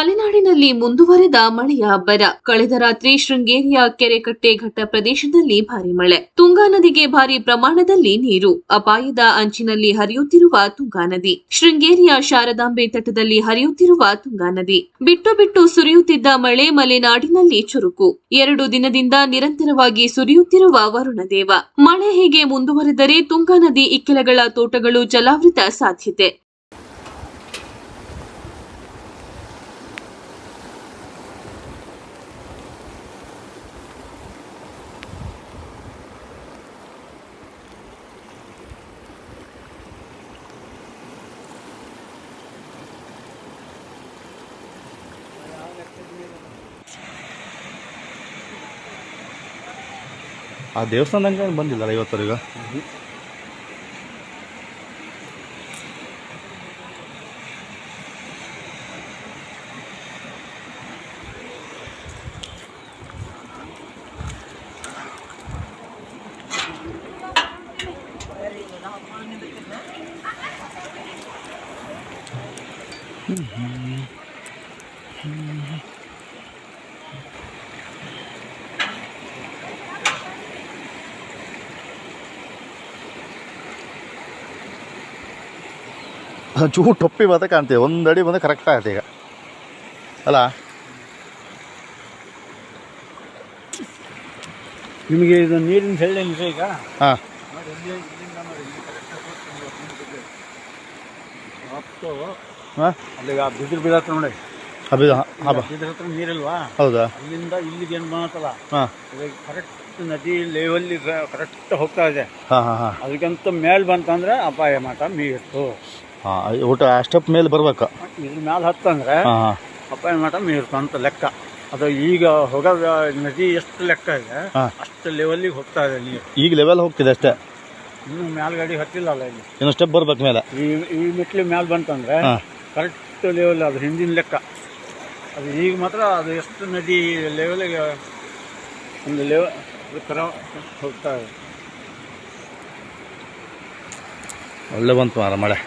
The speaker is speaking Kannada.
ಮಲೆನಾಡಿನಲ್ಲಿ ಮುಂದುವರೆದ ಮಳೆಯ ಅಬ್ಬರ ಕಳೆದ ರಾತ್ರಿ ಶೃಂಗೇರಿಯ ಕೆರೆಕಟ್ಟೆ ಘಟ್ಟ ಪ್ರದೇಶದಲ್ಲಿ ಭಾರಿ ಮಳೆ. ತುಂಗಾ ನದಿಗೆ ಭಾರಿ ಪ್ರಮಾಣದಲ್ಲಿ ನೀರು. ಅಪಾಯದ ಅಂಚಿನಲ್ಲಿ ಹರಿಯುತ್ತಿರುವ ತುಂಗಾ ನದಿ. ಶೃಂಗೇರಿಯ ಶಾರದಾಂಬೆ ತಟದಲ್ಲಿ ಹರಿಯುತ್ತಿರುವ ತುಂಗಾ ನದಿ. ಬಿಟ್ಟು ಬಿಟ್ಟು ಸುರಿಯುತ್ತಿದ್ದ ಮಳೆ ಮಲೆನಾಡಿನಲ್ಲಿ ಚುರುಕು. ಎರಡು ದಿನದಿಂದ ನಿರಂತರವಾಗಿ ಸುರಿಯುತ್ತಿರುವ ವರುಣದೇವ. ಮಳೆ ಹೀಗೆ ಮುಂದುವರೆದರೆ ತುಂಗಾ ನದಿ ಇಕ್ಕೆಲಗಳ ತೋಟಗಳು ಜಲಾವೃತ ಸಾಧ್ಯತೆ. ಆ ದೇವಸ್ಥಾನದಂಗೆ ಬಂದಿಲ್ಲ ಇವತ್ತವರೆಗ ಚೂ ಟೊಪ್ಪಿ ಮಾತ್ರ ಕಾಣ್ತೀವಿ ಒಂದು ಅಡಿ ಬಂದು ಕರೆಕ್ಟ್ ಆಗುತ್ತೆ ಈಗ. ಅಲ್ಲ? ನಿಮಗೆ ಇದು ನೀರಿನ ಹೇಳಿ ಈಗ? ಹಾಂ. ಇಲ್ಲಿಂದ ಅಲ್ಲಿಗೆ ಆ ಬಿದಿರು ಬೀಳತ್ತ ನೋಡಿ. ಬಿದಿರ ಹತ್ರ ನೀರಿಲ್ವಾ? ಹೌದಾ? ಅಲ್ಲಿಂದ ಇಲ್ಲಿಗೆ ಏನು ಹಾಂ. ಕರೆಕ್ಟ್ ನದಿ ಲೆವೆಲ್ ಕರೆಕ್ಟ್ ಹೋಗ್ತಾ ಇದೆ. ಹಾಂ ಹಾಂ ಹಾಂ. ಅದಕ್ಕಂತ ಮೇಲ್ ಬಂತಂದ್ರೆ ಅಪಾಯ ಮಾಟ ಮೀರ್ತು ಹಾಂ ಊಟ ಸ್ಟೆಪ್ ಮೇಲೆ ಬರ್ಬೇಕು. ಇದ್ರ ಮ್ಯಾಲ ಹತ್ತಂದ್ರೆ ಹಾಂ ಏನು ಅಪಾಯ ಮಾಟ ಮೀರ್ತು ಅಂತ ಲೆಕ್ಕ. ಅದು ಈಗ ಹೋಗೋ ನದಿ ಎಷ್ಟು ಲೆಕ್ಕ ಇದೆ ಹಾ. ಅಷ್ಟು ಲೆವೆಲ್ಲಿಗೆ ಹೋಗ್ತಾ ಇದೆ ನೀರು. ಈಗ ಲೆವೆಲ್ ಹೋಗ್ತಿದೆ ಅಷ್ಟೇ. ಇನ್ನು ಹತ್ತಿಲ್ಲ ಹತ್ತಿಲ್ಲಲ್ಲ ಇಲ್ಲಿ. ಇನ್ನು ಸ್ಟೆಪ್ ಬರ್ಬೇಕು ಮೇಲೆ. ಈ ಈ ಮೆಟ್ಲು ಮ್ಯಾಲ ಬಂತಂದ್ರೆ ಕರೆಕ್ಟ್ ಲೆವೆಲ್ ಅದು ಹಿಂದಿನ ಲೆಕ್ಕ. ಅದು ಈಗ ಮಾತ್ರ ಅದು ಎಷ್ಟು ನದಿ ಲೆವೆಲಿಗೆ ಒಂದು ಲೆವೆಲ್ ಕರ ಹೋಗ್ತಾ ಇದೆ. ಒಳ್ಳೆ ಬಂತು ಮಾರ ಮಳೆ.